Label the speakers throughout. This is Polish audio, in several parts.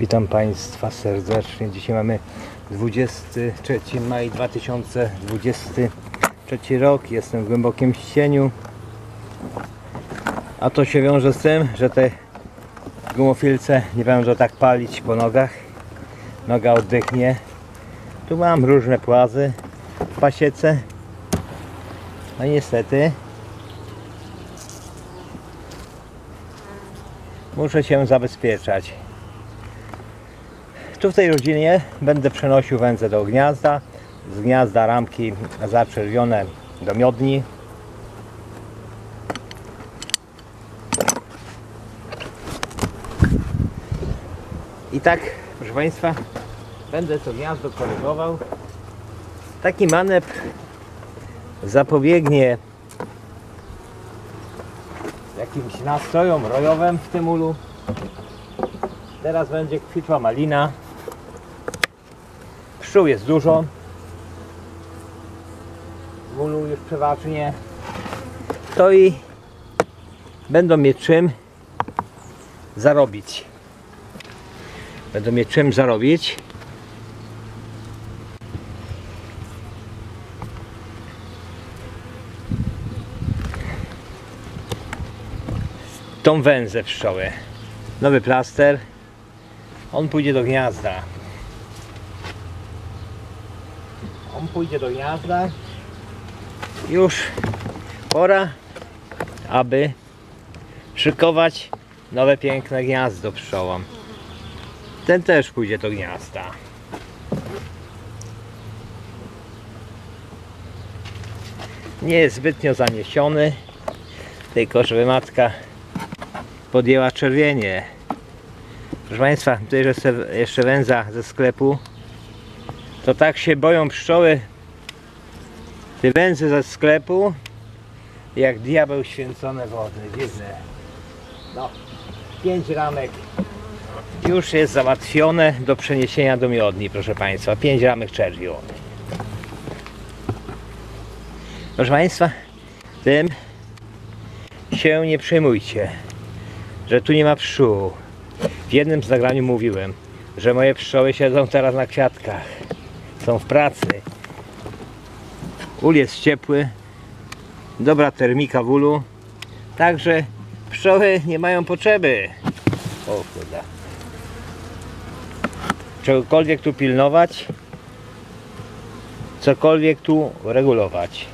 Speaker 1: Witam Państwa serdecznie. Dzisiaj mamy 23 maj 2023 rok. Jestem w głębokim cieniu. A to się wiąże z tym, że te gumofilce nie będą tak palić po nogach. Noga oddychnie. Tu mam różne płazy w pasiece. No niestety muszę się zabezpieczać. Tu w tej rodzinie będę przenosił węzę do gniazda. Z gniazda ramki zaczerwione do miodni. I tak, proszę Państwa, będę to gniazdo korygował. Taki manewr zapobiegnie jakimś nastrojom rojowym w tym ulu. Teraz będzie kwitła malina. Pszczół jest dużo. Ulu już przeważnie. To i będą mieć czym zarobić. Będą mieć czym zarobić. Tą węzę pszczoły. Nowy plaster. On pójdzie do gniazda. On pójdzie do gniazda. Już pora, aby szykować nowe piękne gniazdo pszczołom. Ten też pójdzie do gniazda. Nie jest zbytnio zaniesiony, tylko żeby matka podjęła czerwienie. Proszę Państwa, tutaj jeszcze węza ze sklepu. To tak się boją pszczoły te węzy ze sklepu jak diabeł święcone wody. Dziwne. No, pięć ramek już jest załatwione do przeniesienia do miodni, proszę Państwa. Pięć ramek czerwiu. Proszę Państwa, tym się nie przejmujcie, że tu nie ma pszczół. W jednym z nagraniu mówiłem, że moje pszczoły siedzą teraz na kwiatkach. Są w pracy. Ul jest ciepły. Dobra termika w ulu. Także pszczoły nie mają potrzeby. O kurde. Czegokolwiek tu pilnować. Cokolwiek tu regulować.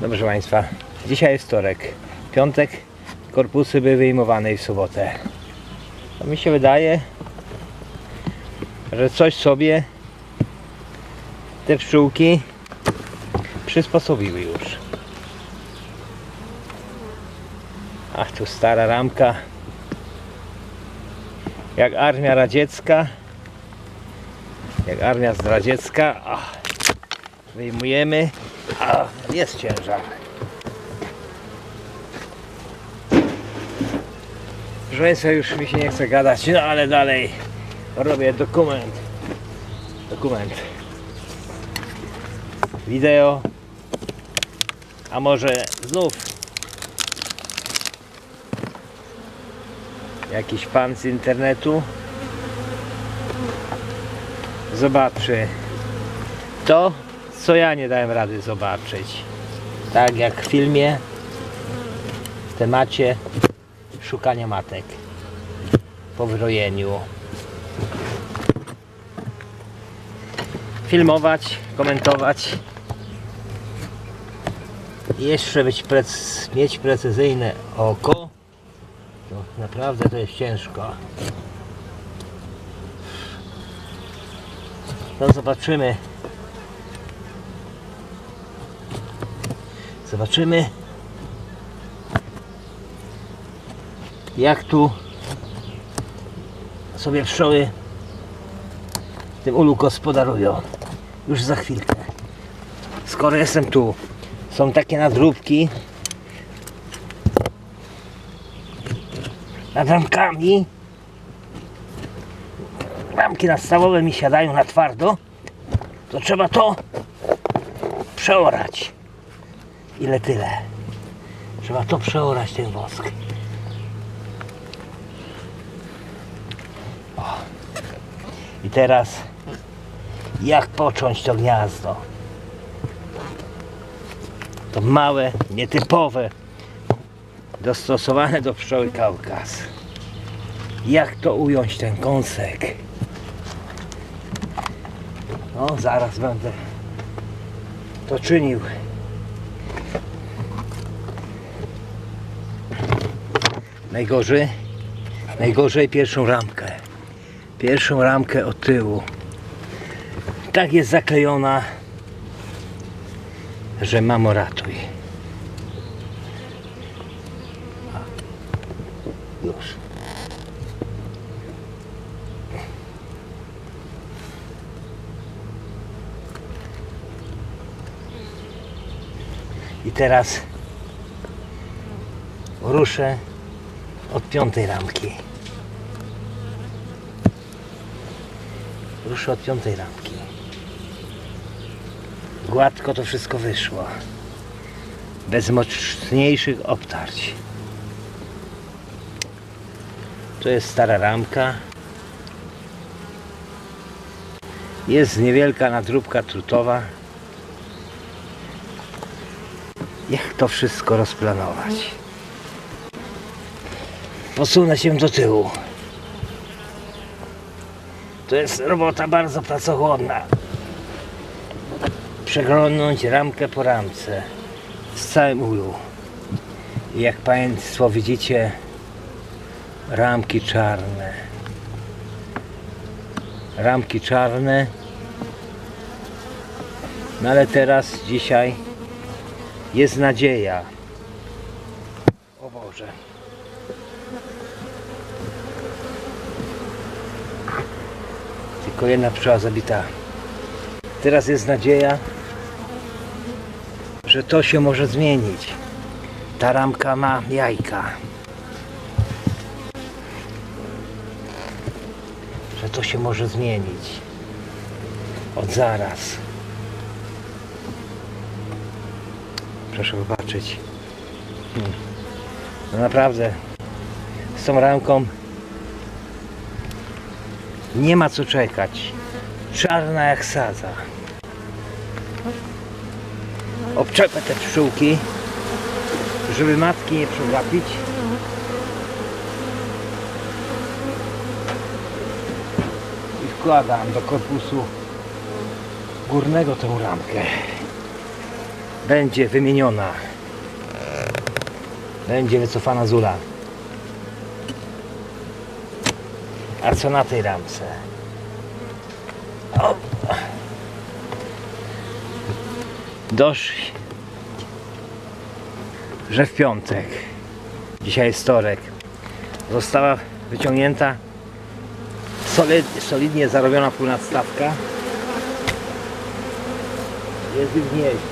Speaker 1: Dobrze Państwa, dzisiaj jest wtorek. Piątek korpusy były wyjmowane w sobotę. To mi się wydaje, że coś sobie te pszczółki przysposobiły już. Ach, tu stara ramka. Jak armia radziecka. Jak armia zdradziecka. Ach, wyjmujemy. A, jest ciężar. Proszę Państwa, już mi się nie chce gadać, no ale dalej robię dokument. Dokument. Wideo. A może znów jakiś pan z internetu zobaczy to, co ja nie dałem rady zobaczyć. Tak jak w filmie w temacie szukania matek po wyrojeniu. Filmować, komentować i jeszcze być mieć precyzyjne oko to naprawdę to jest ciężko. No zobaczymy. Zobaczymy jak tu sobie pszczoły w tym ulu gospodarują. Już za chwilkę. Skoro jestem tu, są takie nadróbki nad ramkami. Ramki nadstawowe mi siadają na twardo, to trzeba to przeorać. Ile tyle. Trzeba to przeorać ten wosk. I teraz jak począć to gniazdo? To małe, nietypowe, dostosowane do pszczoły Kaukaz. Jak to ująć ten kąsek? No, zaraz będę to czynił. Najgorzej, najgorzej pierwszą ramkę. Pierwszą ramkę od tyłu. Tak jest zaklejona, że mamo ratuj. Już. I teraz ruszę od piątej ramki. Ruszę od piątej ramki. Gładko to wszystko wyszło. Bez mocniejszych obtarć. To jest stara ramka. Jest niewielka nadróbka trutowa. Jak to wszystko rozplanować? Posunę się do tyłu. To jest robota bardzo pracochłonna. Przeglądnąć ramkę po ramce z całym ulu. Jak Państwo widzicie, ramki czarne. Ramki czarne. No ale teraz, dzisiaj jest nadzieja. O Boże. Jedna pszczoła zabita. Teraz jest nadzieja, że to się może zmienić. Ta ramka ma jajka. Że to się może zmienić. Od zaraz. Proszę zobaczyć. Hmm. No naprawdę z tą ramką nie ma co czekać. Czarna jak sadza. Obczepę te pszczółki, żeby matki nie przegapić. I wkładam do korpusu górnego tę ramkę. Będzie wymieniona. Będzie wycofana z ula. A co na tej ramce? O. Doszli, że w piątek, dzisiaj jest wtorek, została wyciągnięta solid, solidnie zarobiona półnadstawka. Jest w gnieździe.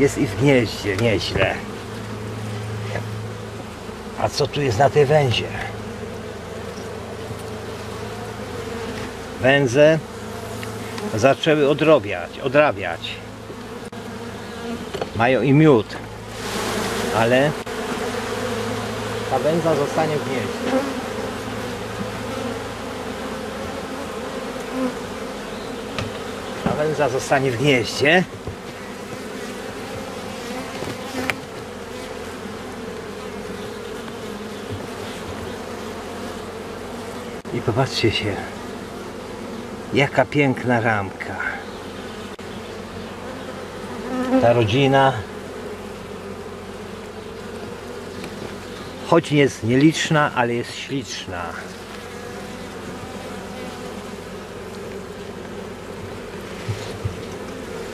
Speaker 1: Jest i w gnieździe, nieźle. A co tu jest na tej węzie? Węże zaczęły odrobiać, odrabiać. Mają i miód, ale ta węza zostanie w gnieździe. Ta węza zostanie w gnieździe. I popatrzcie się, jaka piękna ramka. Ta rodzina, choć nie jest nieliczna, ale jest śliczna.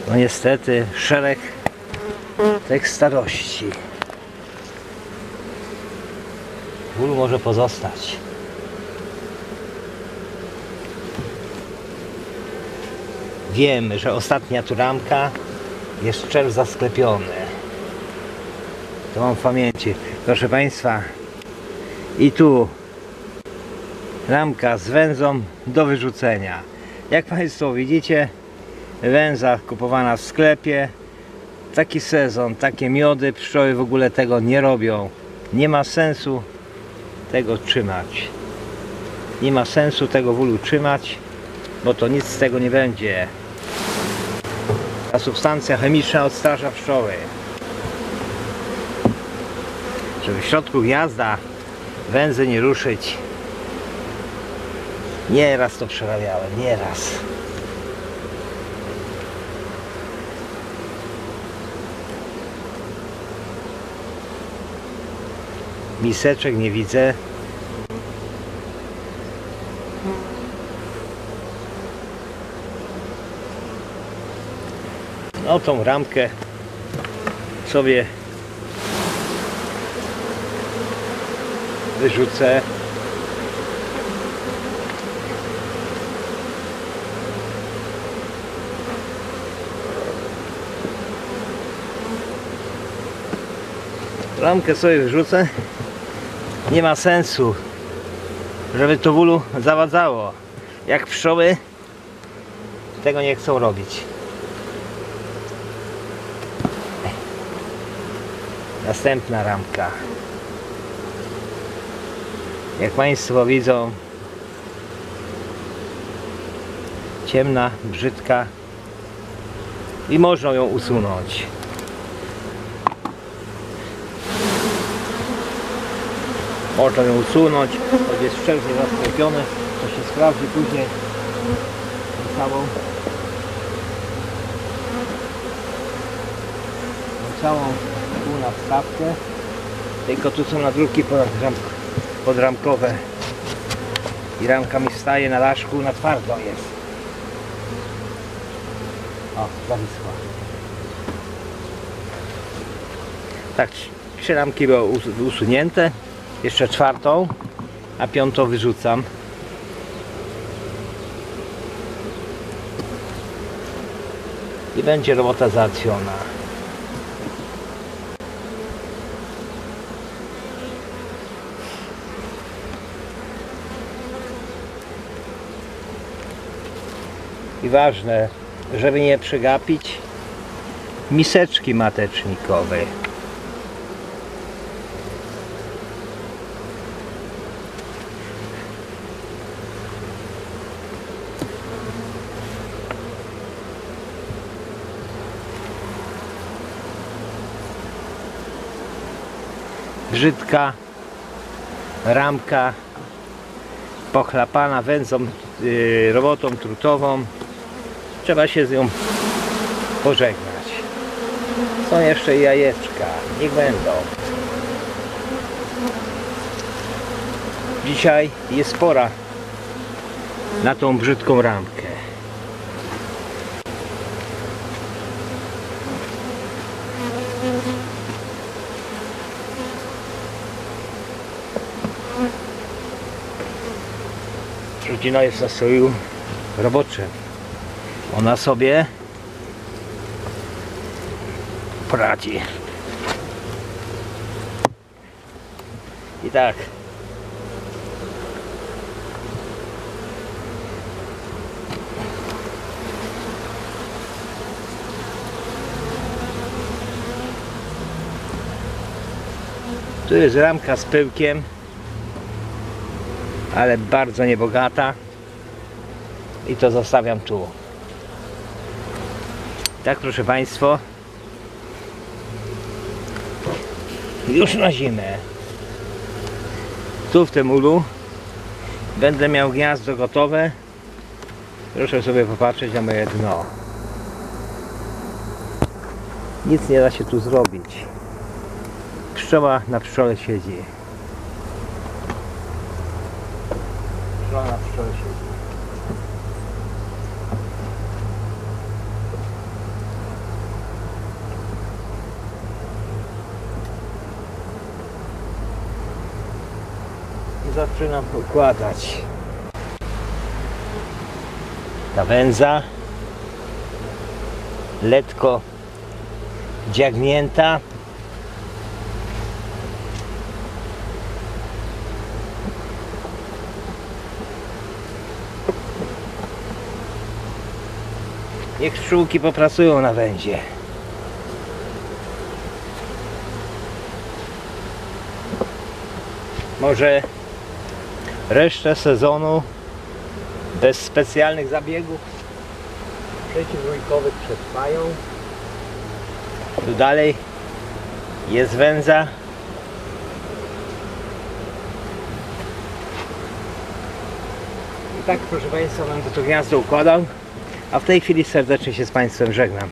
Speaker 1: No niestety, szereg tych starości. Ból może pozostać. Wiemy, że ostatnia tu ramka jest czerw zasklepiony. To mam w pamięci. Proszę Państwa, i tu ramka z węzą do wyrzucenia. Jak Państwo widzicie, węza kupowana w sklepie. Taki sezon, takie miody, pszczoły w ogóle tego nie robią. Nie ma sensu tego trzymać. Nie ma sensu tego w ulu trzymać, bo to nic z tego nie będzie. Ta substancja chemiczna odstrasza pszczoły. Żeby w środku gniazda węzy nie ruszyć. Nieraz to przerabiałem, nieraz. Miseczek nie widzę. No tą ramkę sobie wyrzucę. Ramkę sobie wyrzucę. Nie ma sensu, żeby to w ulu zawadzało. Jak pszczoły tego nie chcą robić. Następna ramka. Jak Państwo widzą, ciemna, brzydka i można ją usunąć. Można ją usunąć, choć jest wszelkie zasklepione, to się sprawdzi później tą całą tą całą tu nadstawkę tylko tu są podram, podramkowe. I ramka mi staje na daszku na twardo jest. O, zawisła. Tak, trzy ramki były us- usunięte. Jeszcze czwartą a piątą wyrzucam. I będzie robota załatwiona i ważne, żeby nie przegapić miseczki matecznikowej. Brzydka ramka pochlapana węzą, yy, robotą trutową. Trzeba się z nią pożegnać. Są jeszcze jajeczka, niech będą. Dzisiaj jest pora na tą brzydką ramkę. Rodzina jest w nastroju roboczym. Ona sobie poradzi. I tak. Tu jest ramka z pyłkiem, ale bardzo niebogata. I to zostawiam tu. Tak, proszę Państwa. Już na zimę. Tu w tym ulu będę miał gniazdo gotowe. Proszę sobie popatrzeć na moje dno. Nic nie da się tu zrobić. Pszczoła na pszczole siedzi. Pszczoła na pszczole siedzi. I zaczynam układać. Ta węza letko dziagnięta. Niech pszczółki popracują na węzie. Może resztę sezonu bez specjalnych zabiegów przeciwrójkowych przetrwają. Tu dalej jest węza. I tak proszę Państwa będę to gniazdo układał. A w tej chwili serdecznie się z Państwem żegnam.